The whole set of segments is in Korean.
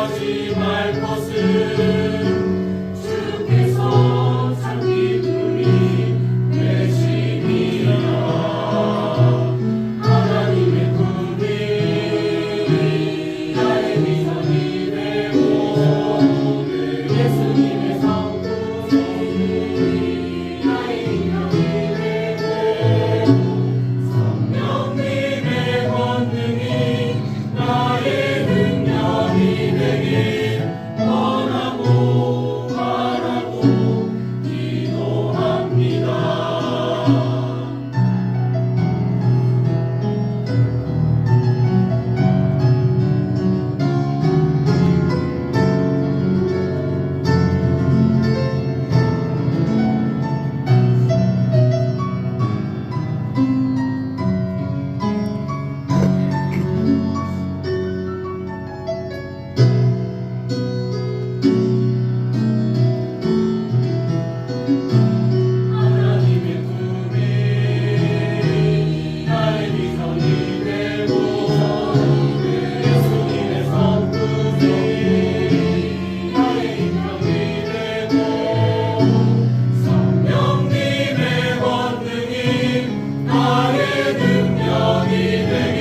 하지 말 것을 나의 능력이 되게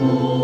Oh.